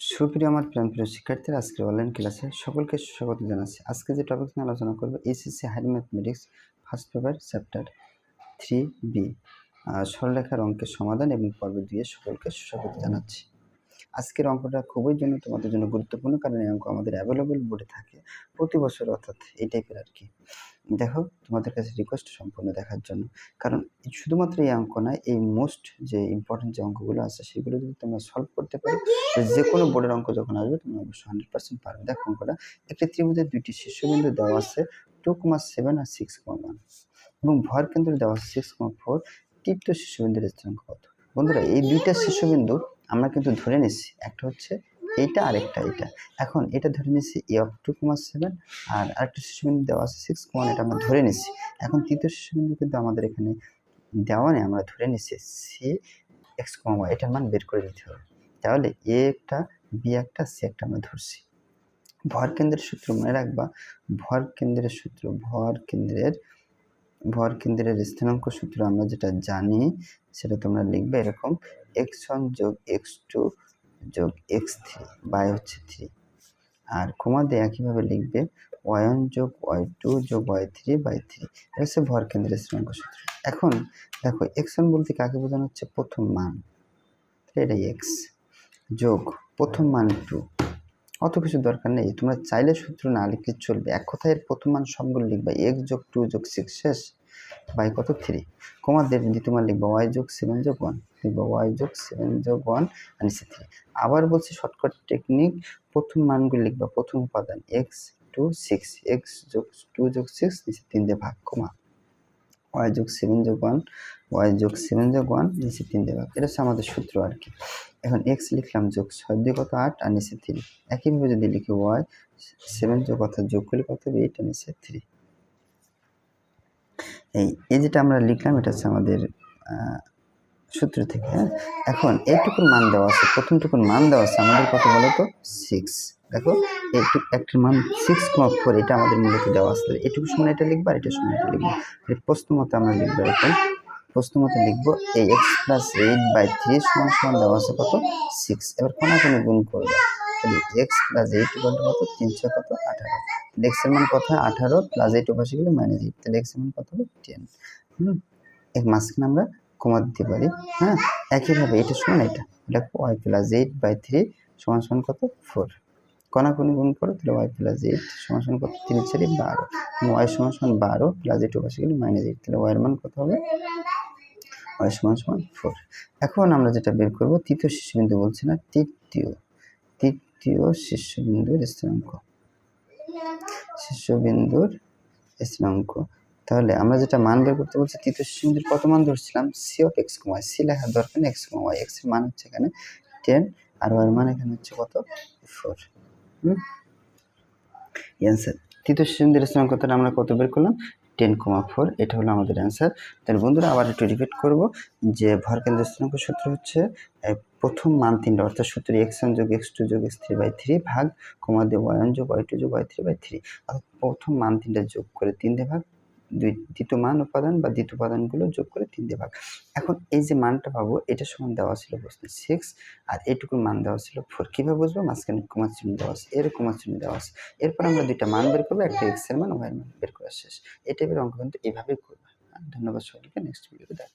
সুপ্রিয় আমার প্রিয় শিক্ষার্থীরা, আজকের অনলাইন ক্লাসে সকলকে স্বাগত জানাচ্ছি। আজকে যে টপিক নিয়ে আলোচনা করব SSC higher mathematics first paper chapter three B সরলেখার অঙ্কের সমাধান এবং পর্ব দিয়ে সকলকে স্বাগত জানাচ্ছি। আজকের অঙ্কটা খুবই জন্য তোমাদের জন্য গুরুত্বপূর্ণ, কারণ এই অঙ্ক আমাদের অ্যাভেলেবল বোর্ডে থাকে প্রতি বছর, অর্থাৎ এই টাইপের আর কি। দেখো, তোমাদের কাছে রিকোয়েস্ট সম্পূর্ণ দেখার জন্য। কারণ শুধুমাত্র এই অঙ্ক নয়, এই মোস্ট যে ইম্পর্টেন্ট যে অঙ্কগুলো আছে, সেগুলো যদি তোমরা সলভ করতে পারো যে কোনো বোর্ডের অঙ্ক যখন আসবে তুমি অবশ্যই হান্ড্রেড পার্সেন্ট পারবে। দেখো অঙ্কটা, একটি ত্রিভুজের দুইটি শীর্ষবিন্দু দেওয়া আছে টু কমা সেভেন আর সিক্স কমা ওয়ান এবং ভর কেন্দ্র দেওয়া আছে সিক্স কমা ফোর তৃতীয় শীর্ষবিন্দুর স্থানাঙ্ক কত? বন্ধুরা, এই দুইটা শীর্ষবিন্দু আমরা কিন্তু ধরে নিচ্ছি। একটা হচ্ছে এইটা আর একটা এইটা এখন এটা ধরে নিচ্ছি A of two comma seven আর আরেকটা শিশুবিন্দু দেওয়া আছে সিক্স কমা এটা আমরা ধরে নিচ্ছি এখন তৃতীয় শিশুবিন্দু কিন্তু আমাদের এখানে দেওয়া নেই, আমরা ধরে নিচ্ছি সি এক্স কমা এটার মান বের করে দিতে হবে। তাহলে এ একটা বি একটা সি একটা আমরা ধরছি। ভর কেন্দ্রের সূত্র মনে রাখবা, ভর কেন্দ্রের সূত্র, ভর কেন্দ্রের ভর কেন্দ্রের স্থানাঙ্ক সূত্র আমরা যেটা জানি, সেটা তোমরা লিখবে এরকম এক্স ওয়ান যোগ এক্স টু যোগ এক্স থ্রি বাই হচ্ছে থ্রি আর দিয়ে একইভাবে লিখবে? ওয়ান যোগ ওয়াই টু যোগ ওয়াই থ্রি বাই থ্রি এটা হচ্ছে ভর কেন্দ্রের স্থানাঙ্ক সূত্র। এখন দেখো এক্স ওয়ান বলতে কাকে বোঝানো হচ্ছে? প্রথম মান। এটাই এক্স যোগ প্রথম মান টু অত কিছু দরকার নেই। তোমরা চাইলে সূত্র না লিখলে চলবে। এক কথায় প্রথম মান সবগুলো লিখবে। এক্স যোগ টু যোগ সিক্স শেষ। বাই কত থ্রি কমা দেব দ্বিতীয় তোমার লিখব ওয়াই যোগ সেভেন যোগ ওয়ান লিখবা ওয়াই যোগ সেভেন যোগ ওয়ান আর নিচে থ্রি আবার বলছি শর্টকাট টেকনিক প্রথম মানগুলি লিখবা, প্রথম উপাদান এক্স টু সিক্স এক্স যোগ টু যোগ সিক্স নিচে তিন দিয়ে ভাগ, কমা। ওয়াই যোগ সেভেন যোগ ওয়ান ওয়াই যোগ সেভেন যোগ ওয়ান নিচে তিন দিয়ে ভাগ। এটা হচ্ছে আমাদের সূত্র আর কি। এখন এক্স লিখলাম যোগ ছয় দিয়ে কত আট, আর নিচে থ্রি একইভাবে যদি লিখি ওয়াই সেভেন যোগ অর্থাৎ যোগ করলে কত হবে? এইট আর নিচে থ্রি এই এই যেটা আমরা লিখলাম, এটা হচ্ছে আমাদের সূত্র থেকে হ্যাঁ? এখন এইটুকুর মান দেওয়া আছে, প্রথমটুকুর মান দেওয়া আছে আমাদের কত বলো তো? সিক্স দেখো এইটুকু একটার মান সিক্স কমা ফোর এটা আমাদের মূলত দেওয়া আছে। এটুকু সময় এটা লিখব, আর এটা সময় এটা লিখব। প্রশ্ন মতো আমরা লিখব এরকম প্রশ্ন মতো লিখব এই X plus eight by three সমান সমান দেওয়া আছে কত? সিক্স এবার কোনো কোনো গুণ করবে। তাহলে এক্স প্লাস এইট কত? তিনশো কত? আঠারো। এক্সের মান কত হয়? আঠারো প্লাস এইট উপাশে গেলে মাইনাস এইট তাহলে এক্সের মান কত হবে? Ten hmm? এক মাঝখানে আমরা কমা দিতে পারি। হ্যাঁ? একইভাবে এটা সমান এটা। এটা Y plus eight by three সমান সমান কত? ফোর কণাকণি গুণ করো, তাহলে ওয়াই প্লাস এইট সমান সমান কত? তিন চারি বারো। ওয়াই সমান সমান বারো প্লাস এইট উপাশে গেলে মাইনাস এইট তাহলে ওয়াইয়ের মান কত হবে? ওয়াই সমান সমান ফোর এখন আমরা যেটা বের করব, তৃতীয় শিশুবিন্দু বলছি না, তৃতীয়। তৃতীয় শীর্ষবিন্দুর স্থানাঙ্ক। শীর্ষবিন্দুর স্থানাঙ্ক তাহলে আমরা যেটা মান বের করতে বলছি, তৃতীয় শীর্ষবিন্দুর কত মান ধরছিলাম? সি অফ এক্স কমায় সি লেখার দরকার এক্স ওয়াই এক্সের মান হচ্ছে এখানে টেন আর ওয়ার মান এখানে হচ্ছে কত? ফোর হুম? অ্যান্সার তৃতীয় শীর্ষবিন্দুর তাহলে আমরা কত বের করলাম? টেন কমা ফোর এটা হলো আমাদের অ্যান্সার তাহলে বন্ধুরা, আবার একটু রিপিট করব যে ভর কেন্দ্রের স্থানাঙ্ক সূত্র হচ্ছে প্রথম মান তিনটা, অর্থাৎ সূত্র এক্স ওয়ান যোগ এক্স টু যোগ এক্স থ্রি বাই থ্রি ভাগ কমা দিয়ে ওয়ান যোগ ওয়াই টু যোগ ওয়াই থ্রি বাই থ্রি প্রথম মান তিনটা যোগ করে তিন দিয়ে ভাগ দুই, দ্বিতীয় মান উপাদান বা দ্বিতীয় উপাদানগুলো যোগ করে তিন দিয়ে ভাগ। এখন এই যে মানটা পাবো, এটা সমান দেওয়া ছিল প্রশ্নে সিক্স আর এইটুকুর মান দেওয়া ছিল ফোর কীভাবে বুঝব? মাঝখানে কুমার চিহ্ন দেওয়া আছে এর কুমার চিহ্ন দেওয়া আছে। এরপর আমরা দুইটা মান বের করব, একটা এক্সের মান ওয়াই এর মান বের করা শেষ। এই টাইপের অঙ্ক কিন্তু এইভাবেই করব। ধন্যবাদ সকলকে নেক্সট ভিডিওতে দেখা